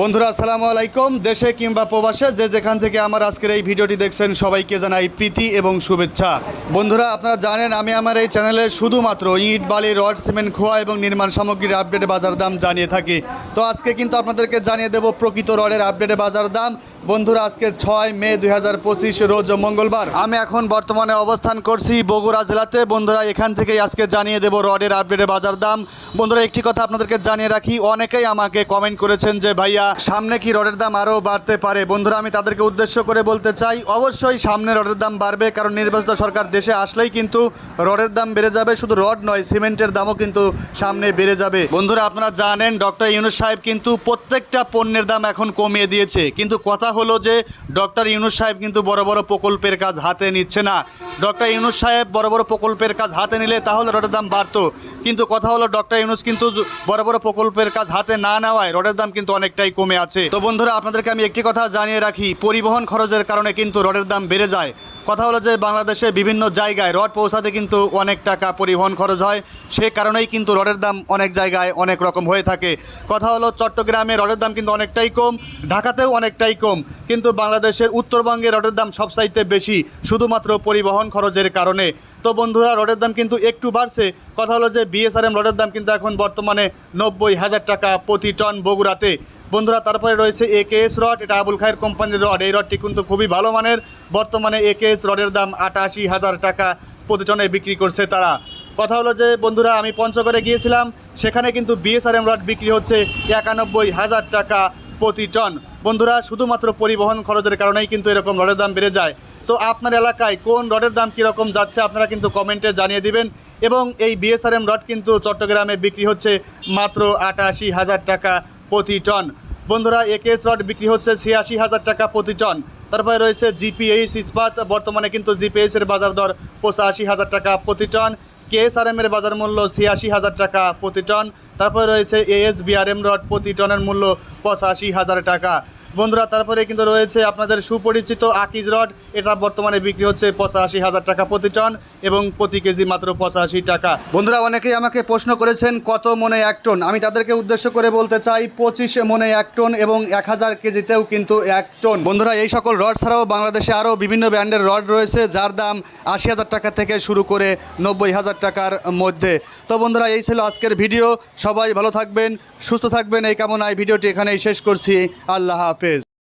বন্ধুরা, আসসালামু আলাইকুম। দেশে কিংবা প্রবাসে যে যেখান থেকে আমার আজকের এই ভিডিওটি দেখছেন, সবাইকে জানাই প্রীতি এবং শুভেচ্ছা। বন্ধুরা, আপনারা জানেন, আমি আমার এই চ্যানেলে শুধুমাত্র ইট, বালি, রড, সিমেন্ট, খোয়া এবং নির্মাণ সামগ্রীর আপডেট বাজার দাম জানিয়ে থাকি। তো আজকে কিন্তু আপনাদেরকে জানিয়ে দেব প্রকৃত রডের আপডেটে বাজার দাম। বন্ধুরা, আজকে ছয় মে দু হাজার পঁচিশ, রোজ মঙ্গলবার। আমি এখন বর্তমানে অবস্থান করছি বগুড়া জেলাতে। বন্ধুরা, এখান থেকেই আজকে জানিয়ে দেব রডের আপডেটে বাজার দাম। বন্ধুরা, একটি কথা আপনাদেরকে জানিয়ে রাখি, অনেকেই আমাকে কমেন্ট করেছেন যে, ভাইয়া সামনে কি রডের দাম আরও বাড়তে পারে? বন্ধুরা, আমি তাদেরকে উদ্দেশ্য করে বলতে চাই, অবশ্যই সামনে রডের দাম বাড়বে, কারণ নির্বাচিত সরকার দেশে আসলেই কিন্তু রডের দাম বেড়ে যাবে, শুধু রড নয়, সিমেন্টের দামও কিন্তু সামনে বেড়ে যাবে। বন্ধুরা, আপনারা জানেন, ডক্টর ইউনুস সাহেব কিন্তু প্রত্যেকটা পণ্যের দাম এখন কমিয়ে দিয়েছে। কিন্তু কথা হলো যে, ডক্টর ইউনুস সাহেব কিন্তু বড় বড় প্রকল্পের কাজ হাতে নিচ্ছে না। ডক্টর ইউনুস সাহেব বড় বড় প্রকল্পের কাজ হাতে নিলে তাহলে রডের দাম বাড়তো। কিন্তু কথা হলো, ডক্টর ইউনুস কিন্তু বড় বড় প্রকল্পের কাজ হাতে না নেওয়ায় রডের দাম কিন্তু অনেকটাই কমে আছে। তো বন্ধুরা, আপনাদেরকে আমি একটি কথা জানিয়ে রাখি, পরিবহন খরচের কারণে কিন্তু রডের দাম বেড়ে যায়। কথা হলো যে বাংলাদেশে বিভিন্ন জায়গায় রড পৌঁছাতে কিন্তু অনেক টাকা পরিবহন খরচ হয়। সে কারণেই কিন্তু রডের দাম অনেক জায়গায় অনেক রকম হয়ে থাকে। কথা হলো চট্টগ্রামে রডের দাম কিন্তু অনেকটাই কম, ঢাকাতেও অনেকটাই কম। কিন্তু বাংলাদেশের উত্তরবঙ্গে রডের দাম সবচাইতে বেশি, শুধুমাত্র পরিবহন খরচের কারণে। তো বন্ধুরা, রডের দাম কিন্তু একটু বাড়ছে। কথা হলো যে বিএসআরএম রডের দাম কিন্তু এখন বর্তমানে নব্বই হাজার টাকা প্রতি টন বগুড়াতে। বন্ধুরা, তারপরে রয়েছে একেএস রড এটা আবুল খায়ের কোম্পানির রড এই রডটি কিন্তু খুবই ভালো মানের। বর্তমানে এ কে এস রডের দাম আটাশি হাজার টাকা প্রতি টনে বিক্রি করছে তারা। কথা হলো যে, বন্ধুরা, আমি পঞ্চগড়ে গিয়েছিলাম, সেখানে কিন্তু বিএসআরএম রড বিক্রি হচ্ছে একানব্বই হাজার টাকা প্রতি টন বন্ধুরা, শুধুমাত্র পরিবহন খরচের কারণেই কিন্তু এরকম রডের দাম বেড়ে যায়। তো আপনার এলাকায় কোন রডের দাম কীরকম যাচ্ছে, আপনারা কিন্তু কমেন্টে জানিয়ে দিবেন। এবং এই বিএসআরএম রড কিন্তু চট্টগ্রামে বিক্রি হচ্ছে মাত্র আটাশি হাজার টাকা প্রতি টন বন্ধুরা একেএস রড বিক্রি হচ্ছে ছিয়াশি হাজার টাকা প্রতি টন। তারপরে রয়েছে জিপিএইচ ইস্পাত, বর্তমানে কিন্তু জিপিএইচ এর বাজার দর পঁচাশি হাজার টাকা প্রতি টন। কেএসআরএমের বাজার মূল্য ছিয়াশি হাজার টাকা প্রতি টন। তারপরে রয়েছে এএস বিআরএম রড প্রতি টনের মূল্য পঁচাশি হাজার টাকা। বন্ধুরা, তারপরে কিন্তু রয়েছে আপনাদের সুপরিচিত আকিজ রড। এটা বর্তমানে বিক্রি হচ্ছে পঁচাশি হাজার টাকা প্রতি টন এবং প্রতি কেজি মাত্র পঁচাশি টাকা। বন্ধুরা, অনেকেই আমাকে প্রশ্ন করেছেন, কত মনে এক টন? আমি তাদেরকে উদ্দেশ্য করে বলতে চাই, পঁচিশ মনে এক টন এবং এক হাজার কেজিতেও কিন্তু এক টন। বন্ধুরা, এই সকল রড ছাড়াও বাংলাদেশে আরও বিভিন্ন ব্র্যান্ডের রড রয়েছে, যার দাম আশি হাজার টাকা থেকে শুরু করে নব্বই হাজার টাকার মধ্যে। তো বন্ধুরা, এই ছিল আজকের ভিডিও। সবাই ভালো থাকবেন, সুস্থ থাকবেন। এই কামনায় ভিডিওটি এখানেই শেষ করছি। আল্লাহ হাফেজ। is